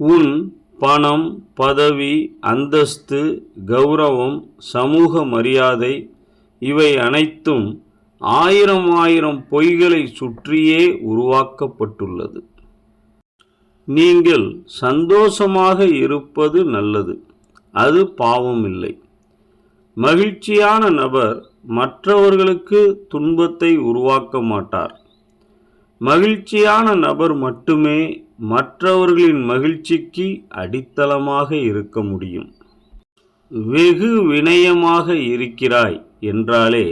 உன் பணம் பதவி அந்தஸ்து கௌரவம் சமூக மரியாதை இவை அனைத்தும் ஆயிரம் ஆயிரம் பொய்களை சுற்றியே உருவாக்கப்பட்டுள்ளது. நீங்கள் சந்தோஷமாக இருப்பது நல்லது அது பாவமில்லை. மகிழ்ச்சியான நபர் மற்றவர்களுக்கு துன்பத்தை உருவாக்க மாட்டார். மகிழ்ச்சியான நபர் மட்டுமே மற்றவர்களின் மகிழ்ச்சிக்கு அடித்தளமாக இருக்க முடியும். வெகு வினயமாக இருக்கிறாய் என்றாலே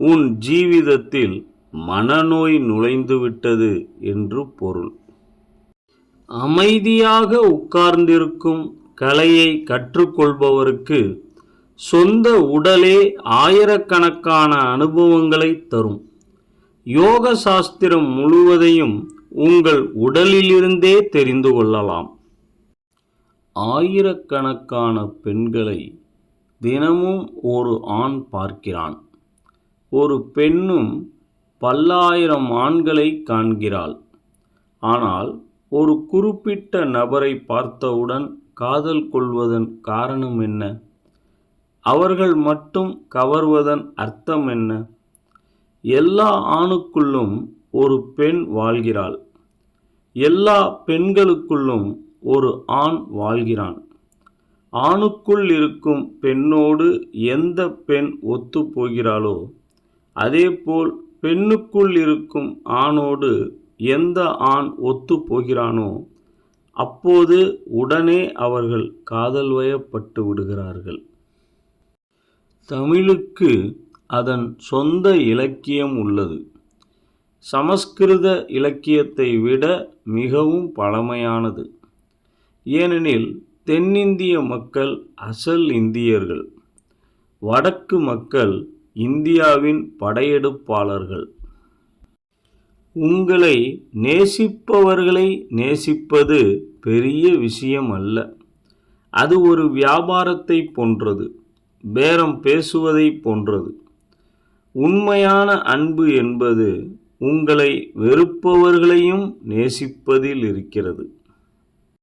உன் ஜீவிதத்தில் மனநோய் நுழைந்துவிட்டது என்று பொருள். அமைதியாக உட்கார்ந்திருக்கும் கலையை கற்றுக்கொள்பவருக்கு சொந்த உடலே ஆயிரக்கணக்கான அனுபவங்களை தரும். யோக சாஸ்திரம் முழுவதையும் உங்கள் உடலிலிருந்தே தெரிந்து கொள்ளலாம். ஆயிரக்கணக்கான பெண்களை தினமும் ஒரு ஆண் பார்க்கிறான். ஒரு பெண்ணும் பல்லாயிரம் ஆண்களை காண்கிறாள். ஆனால் ஒரு குறிப்பிட்ட நபரை பார்த்தவுடன் காதல் கொள்வதன் காரணம் என்ன? அவர்கள் மட்டும் கவர்வதன் அர்த்தம் என்ன? எல்லா ஆணுக்குள்ளும் ஒரு பெண் வாழ்கிறாள். எல்லா பெண்களுக்குள்ளும் ஒரு ஆண் வாழ்கிறான். ஆணுக்குள் இருக்கும் பெண்ணோடு எந்த பெண் ஒத்துப்போகிறாளோ அதேபோல் பெண்ணுக்குள் இருக்கும் ஆணோடு எந்த ஆண் ஒத்து போகிறானோ அப்போது உடனே அவர்கள் காதல் வயப்பட்டு விடுகிறார்கள். தமிழுக்கு அதன் சொந்த இலக்கியம் உள்ளது. சமஸ்கிருத இலக்கியத்தை விட மிகவும் பழமையானது. ஏனெனில் தென்னிந்திய மக்கள் அசல் இந்தியர்கள். வடக்கு மக்கள் இந்தியாவின் படையெடுப்பாளர்கள். உங்களை நேசிப்பவர்களை நேசிப்பது பெரிய விஷயம் அல்ல அது ஒரு வியாபாரத்தை போன்றது பேரம் பேசுவதை போன்றது. உண்மையான அன்பு என்பது உங்களை வெறுப்பவர்களையும் நேசிப்பதில் இருக்கிறது.